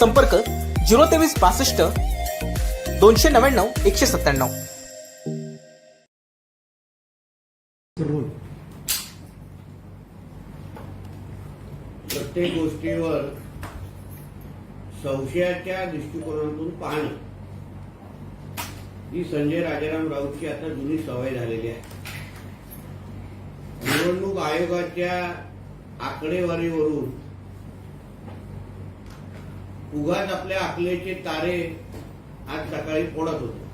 संपर्क झिरो तेवीस बासष्ट दोनशे नव्याण्णव एकशे सत्त्याण्णव. प्रत्येक गोष्टीवर संशयाच्या दृष्टिकोनातून पाहणं. ही संजय राजाराम राऊतची आता जुनी सवय झालेली आहे. निवडणूक आयोगाच्या आकडेवारीवरून उगाच आपल्या आकलेचे तारे आज सकाळी फोडत होते.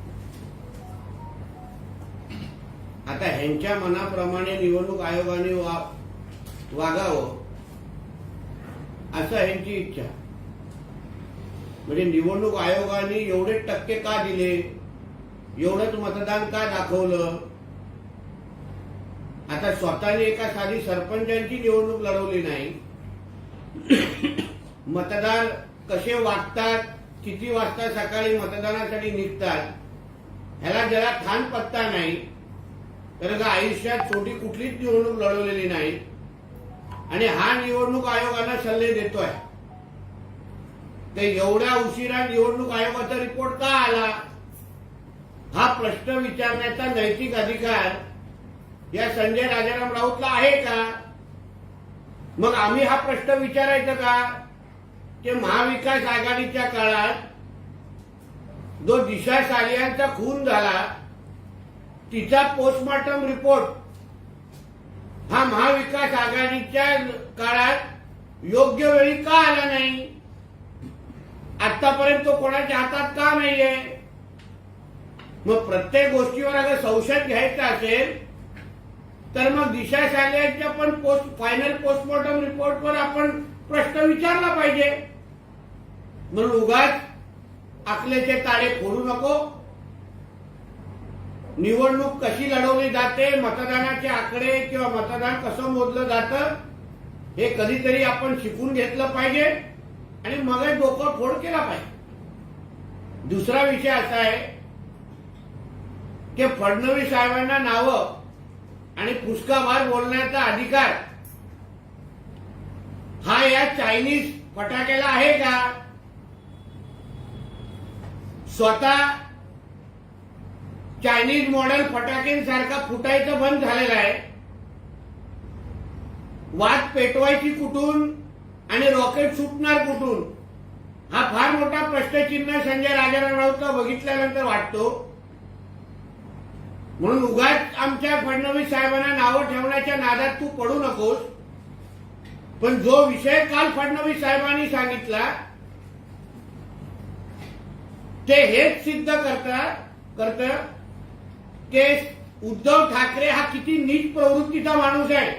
आता ह्यांच्या मनाप्रमाणे निवडणूक आयोगाने वागावं असं ह्यांची इच्छा. म्हणजे निवडणूक आयोगाने एवढे टक्के का दिले? एवढंच मतदान का दाखवलं? आता स्वतःने एका साधी सरपंचांची निवडणूक लढवली नाही. मतदार कसे वागतात किती वाजता सकाळी मतदानासाठी निघतात ह्याला जरा खान पत्ता नाही. कारण का आयुष्यात छोटी कुठलीच निवडणूक लढवलेली नाही. आणि हा निवडणूक आयोगाला सल्ले देतोय. ते एवढ्या उशिरा निवडणूक आयोगाचा रिपोर्ट का आला? हा प्रश्न विचारण्याचा नैतिक अधिकार या संजय राजाराम राऊतला आहे का? मग आम्ही हा प्रश्न विचारायचा का? की महाविकास आघाडीच्या काळात जो दिशा सालियांचा खून झाला तिचा पोस्टमॉर्टम रिपोर्ट हा महाविकास आघाडीच्या काळात योग्य वेळी का आला नाही? आतापर्यंत तो कोणाच्या हातात का नाहीये? मग प्रत्येक गोष्टीवर अगर संशय घ्यायचा असेल तर मग दिशा सालियांच्या पण पोस्ट फायनल पोस्टमॉर्टम रिपोर्टवर आपण प्रश्न विचारला पाहिजे. म्हणून उगाच आकलेचे ताळे फोडू नको. निवडणूक कशी लढवली जाते मतदानाचे आकडे किंवा मतदान कसं मोजलं जातं हे कधीतरी आपण शिकून घेतलं पाहिजे आणि मग डोकं फोड केला पाहिजे. दुसरा विषय असा आहे की फडणवीस साहेबांना नावं आणि पुष्काभार बोलण्याचा अधिकार हा या चायनीज फटाक्याला आहे का? स्वतः चायनीज मॉडेल फटाक्यांसारखा फुटायचं बंद झालेला आहे. वाद पेटवायची कुठून आणि रॉकेट सुटणार कुठून? हा फार मोठा प्रश्नचिन्ह संजय राजाराम राऊतला बघितल्यानंतर वाटतो. म्हणून उगाच आमच्या फडणवीस साहेबांना नावं ठेवण्याच्या नादात तू पडू नकोस. पण जो विषय काल फडणवीस साहेबांनी सांगितला ते हेच सिद्ध करतात करत ते उद्धव ठाकरे हा किती नीच प्रवृत्तीचा माणूस आहे.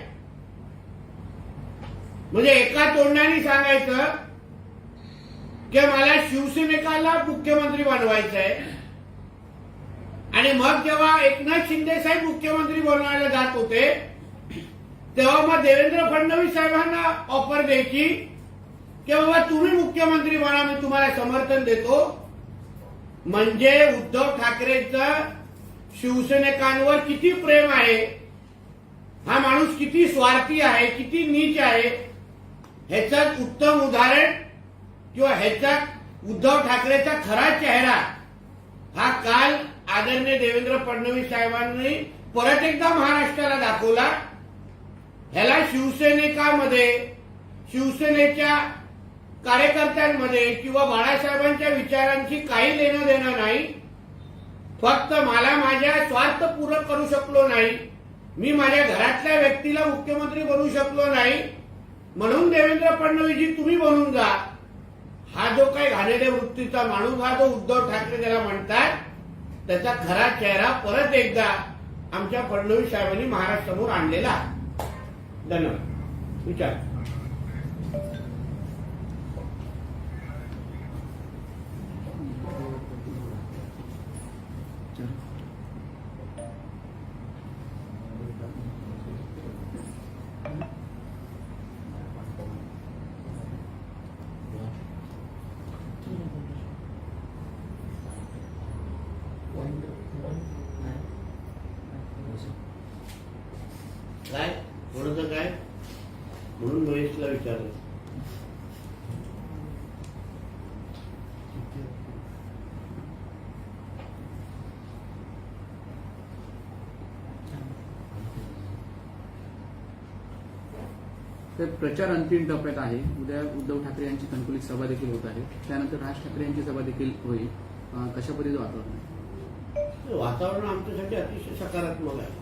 म्हणजे एका तोंडाने सांगायचं की मला शिवसेनेकाला मुख्यमंत्री बनवायचं आहे. आणि मग जेव्हा एकनाथ शिंदे साहेब मुख्यमंत्री बनवायला जात होते तेव्हा मग देवेंद्र फडणवीस साहेबांना ऑफर द्यायची की बाबा तुम्ही मुख्यमंत्री बना मी तुम्हाला समर्थन देतो. म्हणजे उद्धव ठाकरेंचं शिवसैनिकांवर किती प्रेम आहे हा माणूस किती स्वार्थी आहे किती नीच आहे ह्याचं उत्तम उदाहरण किंवा ह्याचा उद्धव ठाकरेचा खरा चेहरा हा काल आदरणीय देवेंद्र फडणवीस साहेबांनी परत एकदा महाराष्ट्राला दाखवला. ह्याला शिवसैनिकामध्ये शिवसेनेच्या कार्यकर्त्यांमध्ये किंवा बाळासाहेबांच्या विचारांची काही लेणं देणं नाही. फक्त मला माझ्या स्वार्थ पूर्ण करू शकलो नाही. मी माझ्या घरातल्या व्यक्तीला मुख्यमंत्री बनवू शकलो नाही. म्हणून देवेंद्र फडणवीसजी तुम्ही बनून जा. हा जो काही घाणेरे वृत्तीचा माणूस हा जो उद्धव ठाकरे ज्याला म्हणतात त्याचा खरा चेहरा परत एकदा आमच्या फडणवीस साहेबांनी महाराष्ट्रासमोर आणलेला धन्यवाद. विचार. काय? काय? म्हणून महेशला विचारलं. तर प्रचार अंतिम टप्प्यात आहे. उद्या उद्धव ठाकरे यांची संकुलित सभा देखील होत आहे. त्यानंतर राज ठाकरे यांची सभा देखील होईल. कशा पद्धतीचं वातावरण आहे? वातावरण आमच्यासाठी अतिशय सकारात्मक आहे.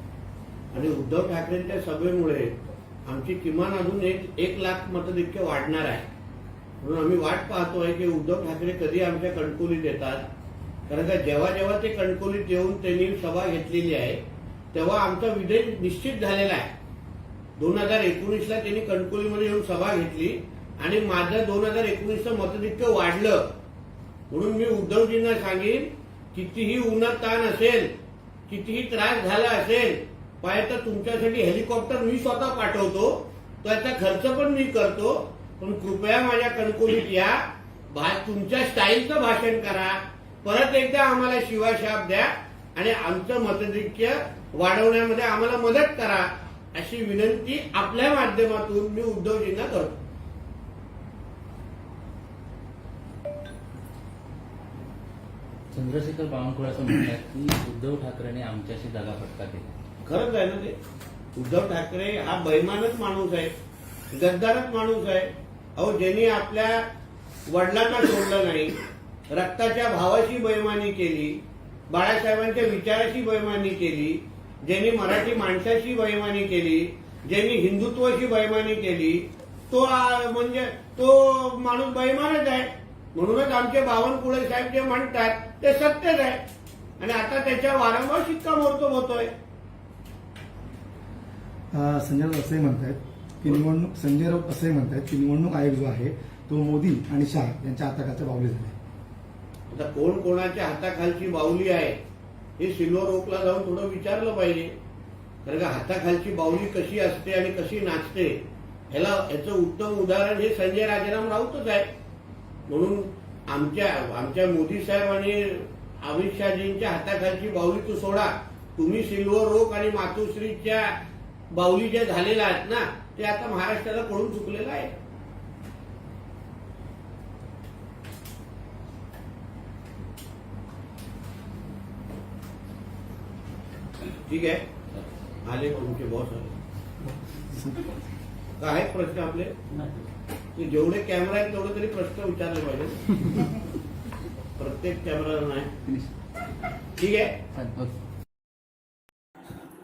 आणि उद्धव ठाकरेंच्या सभेमुळे आमची किमान अजून एक एक लाख मतधिक्य वाढणार आहे. म्हणून आम्ही वाट पाहतोय की उद्धव ठाकरे कधी आमच्या कणकोलीत येतात. कारण का जेव्हा जेव्हा ते कणकोलीत येऊन त्यांनी सभा घेतलेली आहे तेव्हा आमचा विजय निश्चित झालेला आहे. दोन हजार एकोणीसला त्यांनी कणकोलीमध्ये येऊन सभा घेतली आणि माझं दोन हजार एकोणीसचं मतदिक्य वाढलं. म्हणून मी उद्धवजींना सांगेन कितीही उन्हात ताण असेल कितीही त्रास झाला असेल पाय तर तुमच्यासाठी हेलिकॉप्टर मी स्वतः पाठवतो त्याचा खर्च पण मी करतो पण कृपया माझ्या कणकोलीत या. तुमच्या स्टाईलचं भाषण करा. परत एकदा आम्हाला शिवाशाप द्या आणि आमचं मतदिक्य वाढवण्यामध्ये आम्हाला मदत करा अशी विनंती आपल्या माध्यमातून मी उद्धवजींना करतो. चंद्रशेखर बावनकुळे असं म्हणतात की उद्धव ठाकरेने आमच्याशी दगाफटका केला. खरंच आहे ना ते? उद्धव ठाकरे हा बैमानच माणूस आहे गद्दारच माणूस आहे. अहो ज्यांनी आपल्या वडिलांना सोडलं नाही रक्ताच्या भावाशी बैमानी केली बाळासाहेबांच्या विचाराशी बैमानी केली ज्यांनी मराठी माणसाशी बैमानी केली ज्यांनी हिंदुत्वाशी बैमानी केली तो म्हणजे तो माणूस बैमानच आहे. म्हणूनच आमचे बावनकुळे साहेब जे म्हणतात ते सत्यच आहे. आणि आता त्याच्या वारंवार शिक्कामोर्तब होतोय. संजय राऊत असे म्हणतात की निवडणूक संजय राऊत असे म्हणतात की निवडणूक आयोग जो आहे तो मोदी आणि शाह यांच्या हाताखालच्या बावली झाले आता कोण कोणाच्या हाताखालची बाहुली आहे हे सिल्वर ओकला जाऊन थोडं विचारलं पाहिजे. कारण का हाताखालची बाहुली कशी असते आणि कशी नाचते ह्याला याचं उत्तम उदाहरण हे संजय राजाराम राऊतच आहे. म्हणून आमच्या आमच्या मोदी साहेब आणि अमित शहाजींच्या हाताखालची बाहुली तू सोडा. तुम्ही सिल्वर रोक आणि मातोश्रीच्या बाहुली ज्या झालेल्या आहेत ना ते आता महाराष्ट्राला पडून चुकलेलं आहे. ठीक आहे? आले तुमचे बॉस आले काय आहेत प्रश्न आपले? की जेवढे कॅमेरा आहेत तेवढे तरी प्रश्न विचारले पाहिजे प्रत्येक कॅमेरा नाही ठीक आहे?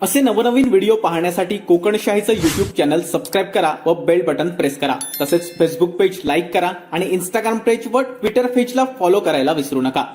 असे नवनवीन व्हिडिओ पाहण्यासाठी कोकणशाहीचं युट्यूब चॅनल सबस्क्राईब करा व बेल बटन प्रेस करा. तसेच फेसबुक पेज लाईक करा आणि इंस्टाग्राम पेज व ट्विटर पेजला फॉलो करायला विसरू नका.